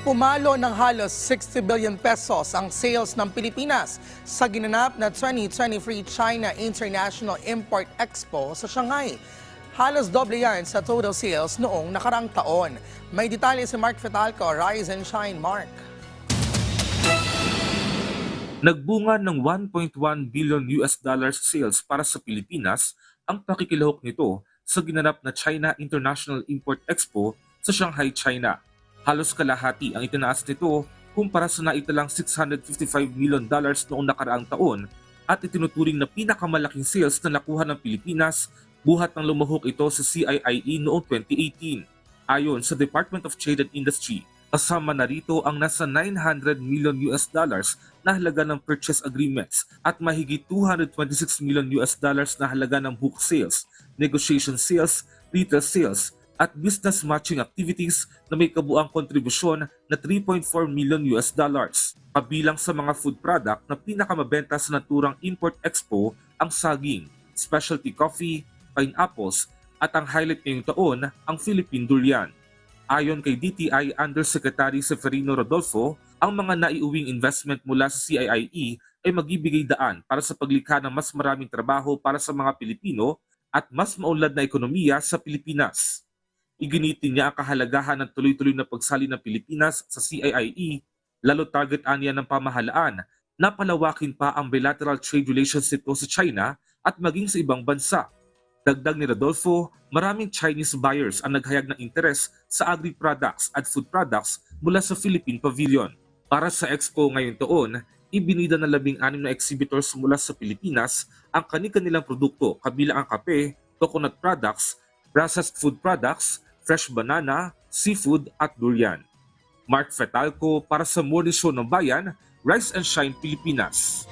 Pumalo ng halos 60 billion pesos ang sales ng Pilipinas sa ginanap na 2023 China International Import Expo sa Shanghai. Halos doble yan sa total sales noong nakarang taon. May detalye si Mark Fetalco, Rise and Shine, Mark. Nagbunga ng 1.1 billion US dollars sales para sa Pilipinas ang pakikilahok nito sa ginanap na China International Import Expo sa Shanghai, China. Halos kalahati ang itinaas nito kumpara sa naitalang 655 million dollars noong nakaraang taon at itinuturing na pinakamalaking sales na nakuha ng Pilipinas buhat ng lumahok ito sa CIIE noong 2018. Ayon sa Department of Trade and Industry, kasama na rito ang nasa 900 million US dollars na halaga ng purchase agreements at mahigit 226 million US dollars na halaga ng book sales, negotiation sales, retail sales, at business matching activities na may kabuang kontribusyon na 3.4 million US dollars. Kabilang sa mga food product na pinakamabenta sa naturang import expo ang saging, specialty coffee, pineapples, at ang highlight ngayong taon ang Philippine Durian. Ayon kay DTI Undersecretary Seferino Rodolfo, ang mga naiuwing investment mula sa CIIE ay magbibigay daan para sa paglikha ng mas maraming trabaho para sa mga Pilipino at mas maunlad na ekonomiya sa Pilipinas. Iginitin niya ang kahalagahan ng tuloy-tuloy na pagsali ng Pilipinas sa CIIE, lalo target aniya ng pamahalaan na palawakin pa ang bilateral trade relations nito sa China at maging sa ibang bansa. Dagdag ni Rodolfo, maraming Chinese buyers ang naghayag ng interes sa agri-products at food products mula sa Philippine Pavilion. Para sa expo ngayong taon, ibinida ng labing anim na exhibitors mula sa Pilipinas ang kani-kanilang produkto kabilang ang kape, coconut products, processed food products, fresh banana, seafood at durian. Mark Fetalco para sa Morning Show ng Bayan, Rise and Shine Pilipinas.